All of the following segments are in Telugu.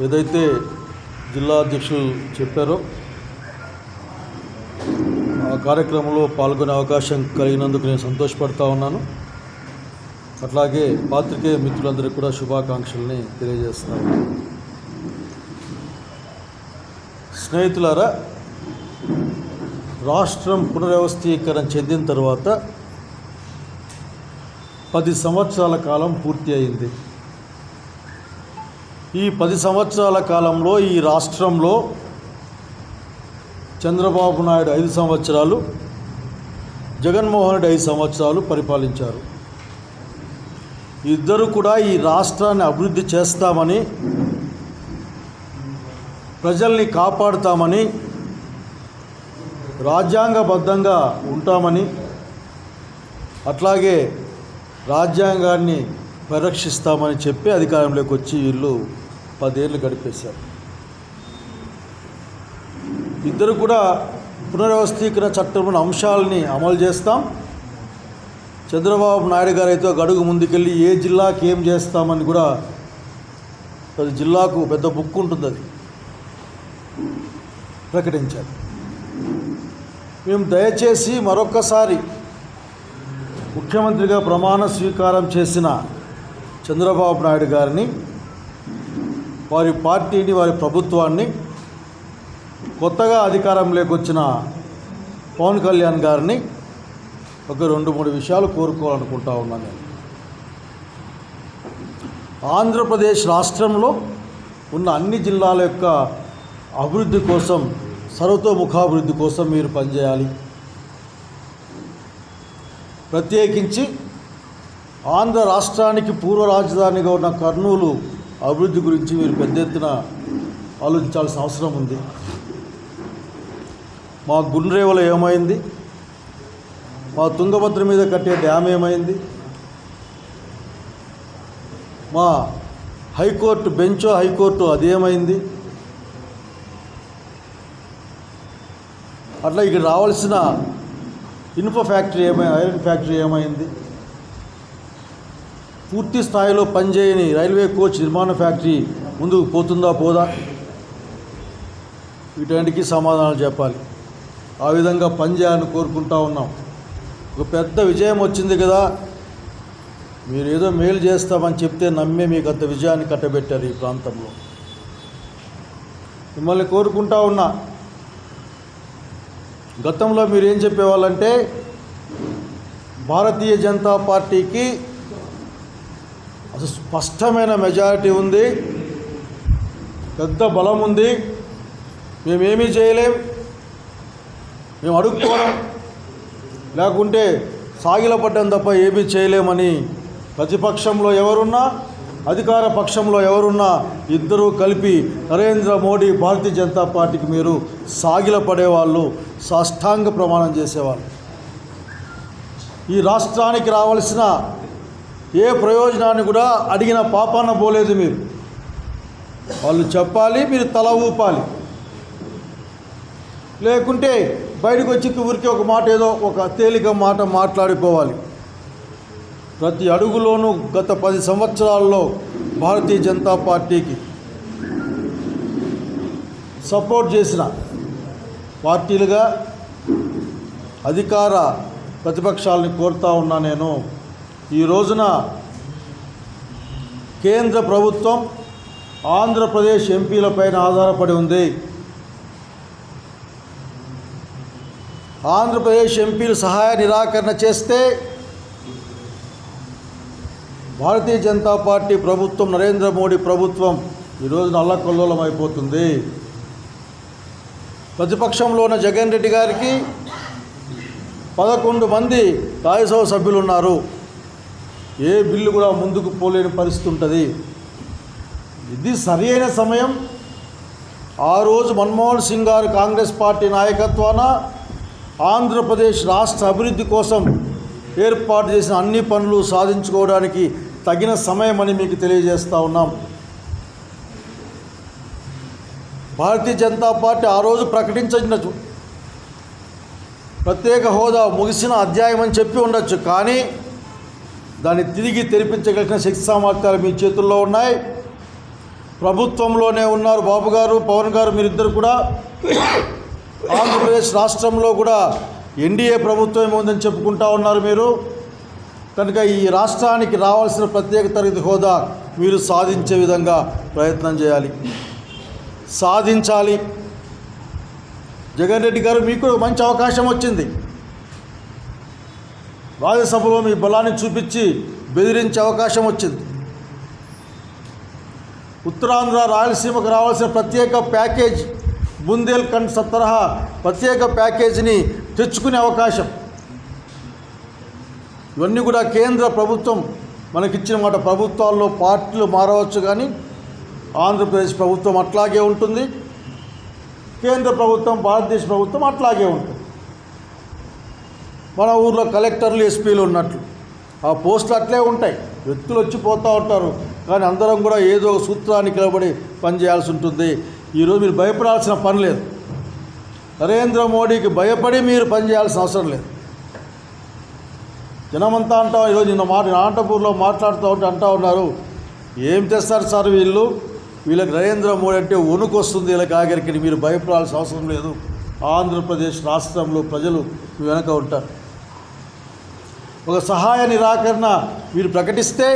ఏదైతే జిల్లా అధ్యక్షులు చెప్పారో ఆ కార్యక్రమంలో పాల్గొనే అవకాశం కలిగినందుకు నేను సంతోషపడతా ఉన్నాను. అట్లాగే పాత్రికేయ మిత్రులందరికీ కూడా శుభాకాంక్షల్ని తెలియజేస్తాను స్నేహితులారా రాష్ట్రం పునర్వ్యవస్థీకరణ చెందిన తర్వాత పది సంవత్సరాల కాలం పూర్తి అయింది. ఈ పది సంవత్సరాల కాలంలో ఈ రాష్ట్రంలో చంద్రబాబు నాయుడు ఐదు సంవత్సరాలు జగన్మోహన్ రెడ్డి ఐదు సంవత్సరాలు పరిపాలించారు. ఇద్దరు కూడా ఈ రాష్ట్రాన్ని అభివృద్ధి చేస్తామని ప్రజల్ని కాపాడుతామని రాజ్యాంగబద్ధంగా ఉంటామని అట్లాగే రాజ్యాంగాన్ని పరిరక్షిస్తామని చెప్పి అధికారంలోకి వచ్చి వీళ్ళు పదేళ్ళు గడిపేశారు. ఇద్దరు కూడా పునర్వ్యవస్థీకరణ చట్టంలోని అంశాలని అమలు చేస్తాం. చంద్రబాబు నాయుడు గారు అయితే గడుగు ముందుకెళ్ళి ఏ జిల్లాకి ఏం చేస్తామని కూడా ప్రతి జిల్లాకు పెద్ద బుక్ ఉంటుంది అది. ప్రకటించారు. మేము దయచేసి మరొక్కసారి ముఖ్యమంత్రిగా ప్రమాణ స్వీకారం చేసిన చంద్రబాబు నాయుడు గారిని వారి పార్టీని వారి ప్రభుత్వాన్ని కొత్తగా అధికారంలోకి వచ్చిన పవన్ కళ్యాణ్ గారిని ఒక రెండు మూడు విషయాలు కోరుకోవాలనుకుంటా ఉన్నాను నేను. ఆంధ్రప్రదేశ్ రాష్ట్రంలో ఉన్న అన్ని జిల్లాల యొక్క అభివృద్ధి కోసం సర్వతోముఖాభివృద్ధి కోసం మీరు పనిచేయాలి. ప్రత్యేకించి ఆంధ్ర రాష్ట్రానికి పూర్వ రాజధానిగా ఉన్న కర్నూలు అభివృద్ధి గురించి మీరు పెద్ద ఎత్తున ఆలోచించాల్సిన అవసరం ఉంది. మా గుండ్రేవల ఏమైంది? మా తుంగభద్ర మీద కట్టే డ్యామ్ ఏమైంది? మా హైకోర్టు బెంచో హైకోర్టు అదేమైంది అట్లా ఇక్కడ రావాల్సిన ఇనుప ఫ్యాక్టరీ ఏమై ఐరన్ ఫ్యాక్టరీ ఏమైంది? పూర్తి స్థాయిలో పనిచేయని రైల్వే కోచ్ నిర్మాణ ఫ్యాక్టరీ ముందుకు పోతుందా పోదా? వీటన్నిటికీ సమాధానాలు చెప్పాలి. ఆ విధంగా పనిచేయాలని కోరుకుంటా ఉన్నాం. ఒక పెద్ద విజయం వచ్చింది కదా. మీరు ఏదో మేలు చేస్తామని చెప్తే నమ్మే మీకు అంత విజయాన్ని కట్టబెట్టారు ఈ ప్రాంతంలో. మిమ్మల్ని కోరుకుంటా ఉన్నా. గతంలో మీరు ఏం చెప్పేవాళ్ళంటే భారతీయ జనతా పార్టీకి అసలు స్పష్టమైన మెజారిటీ ఉంది. పెద్ద బలం ఉంది. మేమేమీ చేయలేం. మేము అడుక్కోవడం. లేకుంటే సాగిలపడ్డం తప్ప ఏమీ చేయలేమని ప్రతిపక్షంలో ఎవరున్నా అధికార పక్షంలో ఎవరున్నా ఇద్దరూ కలిపి నరేంద్ర మోడీ భారతీయ జనతా పార్టీకి మీరు సాగిలపడేవాళ్ళు సాష్టాంగ ప్రమాణం చేసేవాళ్ళు. ఈ రాష్ట్రానికి రావాల్సిన ఏ ప్రయోజనాన్ని కూడా అడిగిన పాపాన పోలేదు మీరు. వాళ్ళు చెప్పాలి మీరు తల ఊపాలి. లేకుంటే బయటకు వచ్చి ఊరికి ఒక మాట ఏదో ఒక తేలిక మాట మాట్లాడిపోవాలి. ప్రతి అడుగులోనూ గత పది సంవత్సరాల్లో భారతీయ జనతా పార్టీకి సపోర్ట్ చేసిన పార్టీలుగా అధికార ప్రతిపక్షాలని కోరుతా ఉన్నా నేను. ఈ రోజున కేంద్ర ప్రభుత్వం ఆంధ్రప్రదేశ్ ఎంపీలపైన ఆధారపడి ఉంది. ఆంధ్రప్రదేశ్ ఎంపీలు సహాయ నిరాకరణ చేస్తే భారతీయ జనతా పార్టీ ప్రభుత్వం నరేంద్ర మోడీ ప్రభుత్వం ఈరోజు నల్లకొల్లోలం అయిపోతుంది ప్రతిపక్షంలో ఉన్న జగన్ రెడ్డి గారికి పదకొండు మంది రాజ్యసభ సభ్యులు ఉన్నారు ఏ బిల్లు కూడా ముందుకు పోలేని పరిస్థితి ఉంటుంది. ఇది సరి అయిన సమయం. ఆ రోజు మన్మోహన్ సింగ్ గారు కాంగ్రెస్ పార్టీ నాయకత్వాన ఆంధ్రప్రదేశ్ రాష్ట్ర అభివృద్ధి కోసం ఏర్పాటు చేసిన అన్ని పనులు సాధించుకోవడానికి తగిన సమయం అని మీకు తెలియజేస్తూ ఉన్నాం. భారతీయ జనతా పార్టీ ఆ రోజు ప్రకటించిన ప్రత్యేక హోదా ముగిసిన అధ్యాయం అని చెప్పి ఉండొచ్చు. కానీ దాన్ని తిరిగి తెరిపించగలిగిన శక్తి సామర్థ్యాలు మీ చేతుల్లో ఉన్నాయి. ప్రభుత్వంలోనే ఉన్నారు బాబు గారు పవన్ గారు మీరిద్దరు కూడా. ఆంధ్రప్రదేశ్ రాష్ట్రంలో కూడా ఎన్డీఏ ప్రభుత్వం ఏముందని చెప్పుకుంటా ఉన్నారు మీరు. కనుక ఈ రాష్ట్రానికి రావాల్సిన ప్రత్యేక తరగతి హోదా మీరు సాధించే విధంగా ప్రయత్నం చేయాలి. సాధించాలి. జగన్ రెడ్డి గారు మీకు మంచి అవకాశం వచ్చింది. రాజ్యసభలో మీ బలాన్ని చూపించి బెదిరించే అవకాశం వచ్చింది. ఉత్తరాంధ్ర రాయలసీమకు రావాల్సిన ప్రత్యేక ప్యాకేజ్ బుందేల్ఖండ్ తరహా ప్రత్యేక ప్యాకేజీని తెచ్చుకునే అవకాశం. ఇవన్నీ కూడా కేంద్ర ప్రభుత్వం మనకిచ్చిన మాట. ప్రభుత్వాల్లో పార్టీలు మారవచ్చు కానీ ఆంధ్రప్రదేశ్ ప్రభుత్వం అట్లాగే ఉంటుంది. కేంద్ర ప్రభుత్వం భారతదేశ ప్రభుత్వం అట్లాగే ఉంటుంది. మన ఊర్లో కలెక్టర్లు ఎస్పీలు ఉన్నట్లు. ఆ పోస్టులు అట్లే ఉంటాయి. వ్యక్తులు వచ్చి పోతూ ఉంటారు. కానీ అందరం కూడా ఏదో ఒక సూత్రానికి నిలబడి పనిచేయాల్సి ఉంటుంది. ఈరోజు మీరు భయపడాల్సిన పని లేదు. నరేంద్ర మోడీకి భయపడి మీరు పనిచేయాల్సిన అవసరం లేదు. జనమంతా అంటాం ఈరోజు నిన్న మాట నాటపూర్లో మాట్లాడుతూ ఉంటే అంటా ఉన్నారు. ఏం తెస్తారు సార్ వీళ్ళు? వీళ్ళకి నరేంద్ర మోడీ అంటే వణుకు వస్తుంది. వీళ్ళకి ఆఖరికి మీరు భయపడాల్సిన అవసరం లేదు. ఆంధ్రప్రదేశ్ రాష్ట్రంలో ప్రజలు వెనక ఉంటారు. ఒక సహాయ నిరాకరణ మీరు ప్రకటిస్తే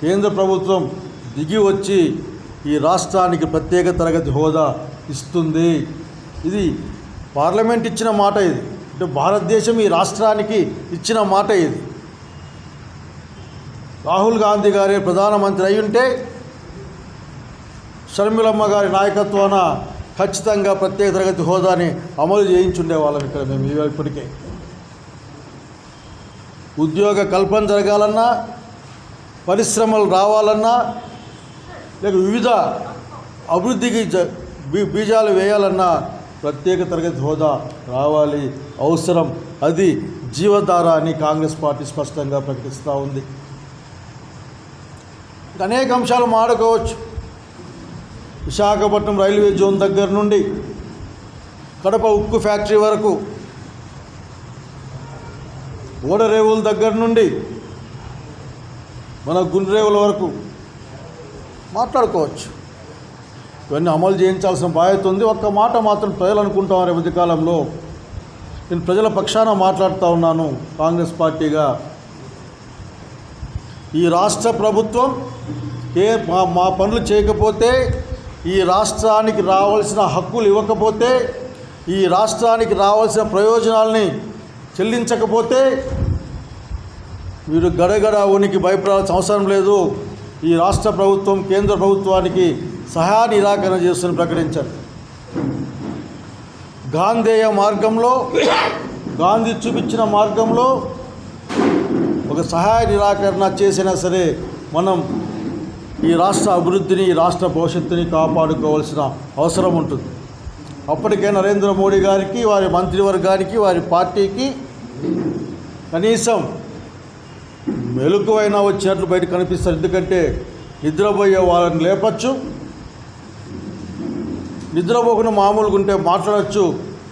కేంద్ర ప్రభుత్వం దిగి వచ్చి ఈ రాష్ట్రానికి ప్రత్యేక తరగతి హోదా ఇస్తుంది. ఇది పార్లమెంట్ ఇచ్చిన మాట ఇది. అంటే భారతదేశం ఈ రాష్ట్రానికి ఇచ్చిన మాట ఇది. రాహుల్ గాంధీ గారి ప్రధానమంత్రి అయి ఉంటే షర్మిలమ్మ గారి నాయకత్వాన ఖచ్చితంగా ప్రత్యేక తరగతి హోదాని అమలు చేయించుండే వాళ్ళం ఇక్కడ మేము ఇప్పటికే. ఉద్యోగ కల్పన జరగాలన్నా పరిశ్రమలు రావాలన్నా లేక వివిధ అభివృద్ధికి జ- బీ- బీజాలు వేయాలన్నా ప్రత్యేక తరగతి హోదా రావాలి అవసరం. అది జీవధార అని కాంగ్రెస్ పార్టీ స్పష్టంగా ప్రకటిస్తూ ఉంది. అనేక అంశాలు మాడుకోవచ్చు విశాఖపట్నం రైల్వే జోన్ దగ్గర నుండి కడప ఉక్కు ఫ్యాక్టరీ వరకు ఓడరేవుల దగ్గర నుండి మన గుండ్రేవుల వరకు మాట్లాడుకోవచ్చు. ఇవన్నీ అమలు చేయించాల్సిన బాధ్యత ఉంది. ఒక్క మాట మాత్రం ప్రజలు అనుకుంటాం రేపు కాలంలో. నేను ప్రజల పక్షాన మాట్లాడుతూ ఉన్నాను. కాంగ్రెస్ పార్టీగా. ఈ రాష్ట్ర ప్రభుత్వం ఏ మా మా పనులు చేయకపోతే ఈ రాష్ట్రానికి రావాల్సిన హక్కులు ఇవ్వకపోతే ఈ రాష్ట్రానికి రావాల్సిన ప్రయోజనాల్ని చెల్లించకపోతే మీరు గడగడ ఉనికి భయపడాల్సిన అవసరం లేదు. ఈ రాష్ట్ర ప్రభుత్వం కేంద్ర ప్రభుత్వానికి సహాయ నిరాకరణ చేస్తుని ప్రకటించారు. గాంధేయ మార్గంలో గాంధీ చూపించిన మార్గంలో ఒక సహాయ నిరాకరణ చేసినా సరే మనం ఈ రాష్ట్ర అభివృద్ధిని ఈ రాష్ట్ర భవిష్యత్తుని కాపాడుకోవాల్సిన అవసరం ఉంటుంది. అప్పటికే నరేంద్ర మోడీ గారికి వారి మంత్రివర్గానికి వారి పార్టీకి కనీసం మెలకువైనా వచ్చినట్లు బయట కనిపిస్తారు. ఎందుకంటే నిద్రపోయే వాళ్ళని లేపచ్చు. నిద్రపోకుండా మామూలుగా ఉంటే మాట్లాడచ్చు.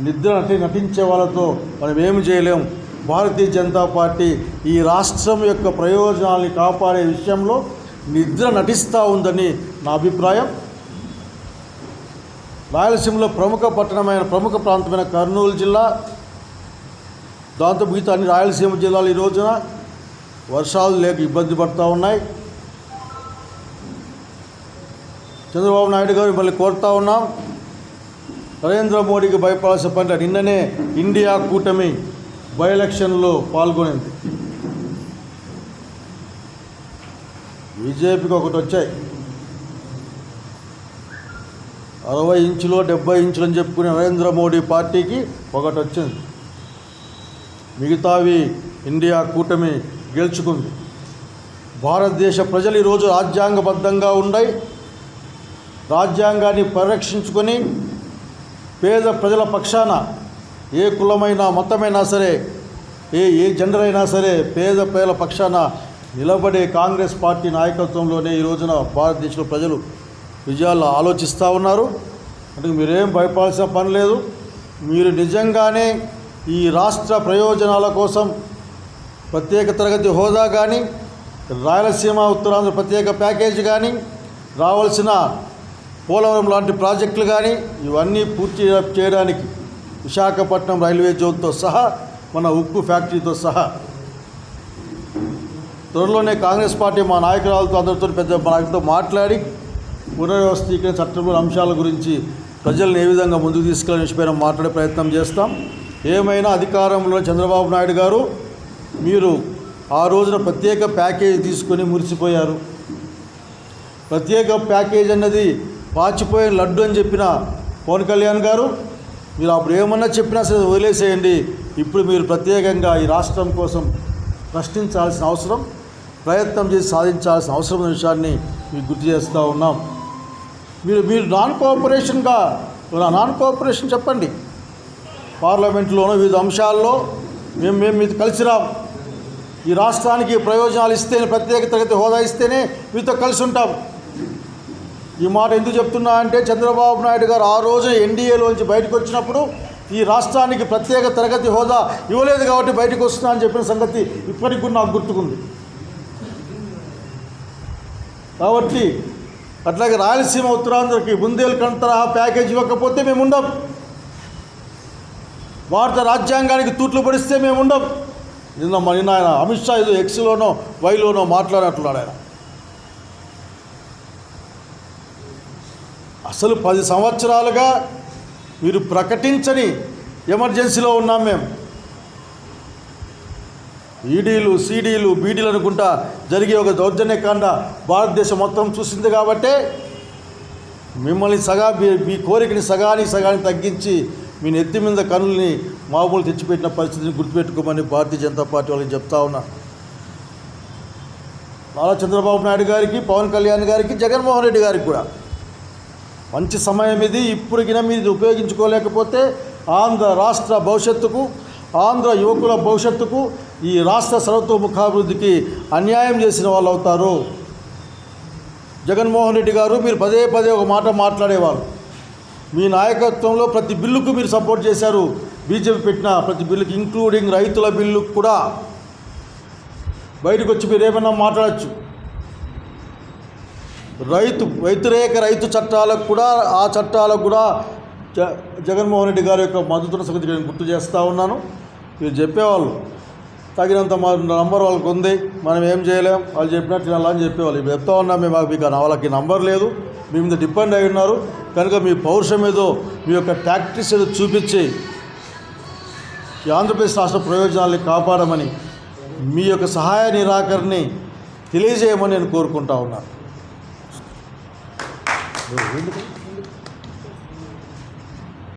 నిద్ర నటి నటించే వాళ్ళతో మనం ఏమి చేయలేం. భారతీయ జనతా పార్టీ ఈ రాష్ట్రం యొక్క ప్రయోజనాల్ని కాపాడే విషయంలో నిద్ర నటిస్తూ ఉందని నా అభిప్రాయం. రాయలసీమలో ప్రముఖ పట్టణమైన ప్రముఖ ప్రాంతమైన కర్నూలు జిల్లా దాంతో మిగతా అన్ని రాయలసీమ జిల్లాలు ఈ రోజున వర్షాలు లేక ఇబ్బంది పడుతూ ఉన్నాయి. చంద్రబాబు నాయుడు గారు మళ్ళీ కోరుతా ఉన్నాం. నరేంద్ర మోడీకి భయపడాల్సిన పని నిన్ననే ఇండియా కూటమి బై ఎలక్షన్లో పాల్గొనింది. బీజేపీకి ఒకటి వచ్చాయి. అరవై ఇంచులో డెబ్బై ఇంచులు అని చెప్పుకునే నరేంద్ర మోడీ పార్టీకి ఒకటి వచ్చింది. మిగతావి ఇండియా కూటమి గెలుచుకుంది. భారతదేశ ప్రజలు ఈరోజు రాజ్యాంగబద్ధంగా ఉండై రాజ్యాంగాన్ని పరిరక్షించుకొని పేద ప్రజల పక్షాన ఏ కులమైనా మతమైనా సరే ఏ ఏ జెండర్ అయినా సరే పేద పేదల పక్షాన నిలబడే కాంగ్రెస్ పార్టీ నాయకత్వంలోనే ఈ రోజున భారతదేశంలో ప్రజలు విజయాలు ఆలోచిస్తూ ఉన్నారు. అందుకు మీరేం భయపడాల్సిన పని లేదు. మీరు నిజంగానే ఈ రాష్ట్ర ప్రయోజనాల కోసం ప్రత్యేక తరగతి హోదా కానీ రాయలసీమ ఉత్తరాంధ్ర ప్రత్యేక ప్యాకేజీ కానీ రావాల్సిన పోలవరం లాంటి ప్రాజెక్టులు కానీ ఇవన్నీ పూర్తి చేయడానికి విశాఖపట్నం రైల్వే జోన్తో సహా మన ఉక్కు ఫ్యాక్టరీతో సహా. త్వరలోనే కాంగ్రెస్ పార్టీ మా నాయకురాలతో అందరితో పెద్ద నాయకులతో మాట్లాడి పునర్వ్యవస్థీకరణ చట్టంలోని అంశాల గురించి ప్రజలను ఏ విధంగా ముందుకు తీసుకెళ్ళని విషయమైన మాట్లాడే ప్రయత్నం చేస్తాం. ఏమైనా అధికారంలో చంద్రబాబు నాయుడు గారు మీరు ఆ రోజున ప్రత్యేక ప్యాకేజీ తీసుకొని మురిసిపోయారు. ప్రత్యేక ప్యాకేజ్ అన్నది పాచిపోయిన లడ్డు అని చెప్పిన పవన్ కళ్యాణ్ గారు మీరు అప్పుడు ఏమన్నా చెప్పినా సరే వదిలేసేయండి. ఇప్పుడు మీరు ప్రత్యేకంగా ఈ రాష్ట్రం కోసం ప్రశ్నించాల్సిన అవసరం ప్రయత్నం చేసి సాధించాల్సిన అవసరం అనే విషయాన్ని మీకు గుర్తు చేస్తూ ఉన్నాం. మీరు మీరు నాన్ కోఆపరేషన్గా నాన్ కోఆపరేషన్ చెప్పండి. పార్లమెంట్లోనూ వివిధ అంశాల్లో మేము మేము మీతో కలిసి రాం. ఈ రాష్ట్రానికి ప్రయోజనాలు ఇస్తేనే ప్రత్యేక తరగతి హోదా ఇస్తేనే మీతో కలిసి ఉంటాం. ఈ మాట ఎందుకు చెప్తున్నా అంటే చంద్రబాబు నాయుడు గారు ఆ రోజు ఎన్డీఏలోంచి బయటకు వచ్చినప్పుడు ఈ రాష్ట్రానికి ప్రత్యేక తరగతి హోదా ఇవ్వలేదు కాబట్టి బయటకు వస్తున్నా అని చెప్పిన సంగతి ఇప్పటికి కూడా నాకు గుర్తుకుంది. కాబట్టి అట్లాగే రాయలసీమ ఉత్తరాంధ్రకి బుందేల్ఖండ్ తరహా ప్యాకేజ్ ఇవ్వకపోతే మేము ఉండం. భారత రాజ్యాంగానికి తూట్లు పడిస్తే మేము ఉండం. నిన్న నిన్న ఆయన అమిత్ షా ఏదో ఎక్స్లోనో వైలోనో మాట్లాడినట్లున్నాడు ఆయన. అసలు పది సంవత్సరాలుగా మీరు ప్రకటించని ఎమర్జెన్సీలో ఉన్నాం మేము. ఈడీలు సీడీలు బీడీలు అనుకుంటా జరిగే ఒక దౌర్జన్యకాండ భారతదేశం మొత్తం చూసింది కాబట్టే మిమ్మల్ని సగా మీ మీ కోరికని సగానికి సగానికి తగ్గించి మీ నెత్తి మీద కనుల్ని మామూలు తెచ్చిపెట్టిన పరిస్థితిని గుర్తుపెట్టుకోమని భారతీయ జనతా పార్టీ వాళ్ళకి చెప్తా ఉన్నా. నారా చంద్రబాబు నాయుడు గారికి పవన్ కళ్యాణ్ గారికి జగన్మోహన్ రెడ్డి గారికి కూడా. మంచి సమయం ఇది ఇప్పటికినా మీరు ఇది ఉపయోగించుకోలేకపోతే ఆంధ్ర రాష్ట్ర భవిష్యత్తుకు ఆంధ్ర యువకుల భవిష్యత్తుకు ఈ రాష్ట్ర సర్వతోముఖాభివృద్ధికి అన్యాయం చేసిన వాళ్ళు అవుతారు జగన్మోహన్ రెడ్డి గారు మీరు పదే పదే ఒక మాట మాట్లాడేవారు మీ నాయకత్వంలో ప్రతి బిల్లుకు మీరు సపోర్ట్ చేశారు. బీజేపీ పెట్టిన ప్రతి బిల్లుకి ఇంక్లూడింగ్ రైతుల బిల్లుకు కూడా బయటకు వచ్చి మీరు ఏమైనా మాట్లాడచ్చు. రైతు వ్యతిరేక రైతు చట్టాలకు కూడా ఆ చట్టాలకు కూడా జ జగన్మోహన్ రెడ్డి గారి యొక్క మద్దతున్న సంగతి నేను గుర్తు చేస్తూ ఉన్నాను. మీరు చెప్పేవాళ్ళు తగినంత మా నంబర్ వాళ్ళకి ఉంది. మనం ఏం చేయలేం. వాళ్ళు చెప్పినట్టు అలా అని చెప్పేవాళ్ళు. ఇప్పుడు చెప్తా ఉన్నా మేము మీకు వాళ్ళకి నంబర్ లేదు. మీ మీద డిపెండ్ అయి ఉన్నారు. కనుక మీ పౌరుషం ఏదో మీ యొక్క ప్రాక్టీస్ ఏదో చూపించి ఆంధ్రప్రదేశ్ రాష్ట్ర ప్రయోజనాల్ని కాపాడమని మీ యొక్క సహాయ నిరాకరణని తెలియజేయమని నేను కోరుకుంటా ఉన్నాను.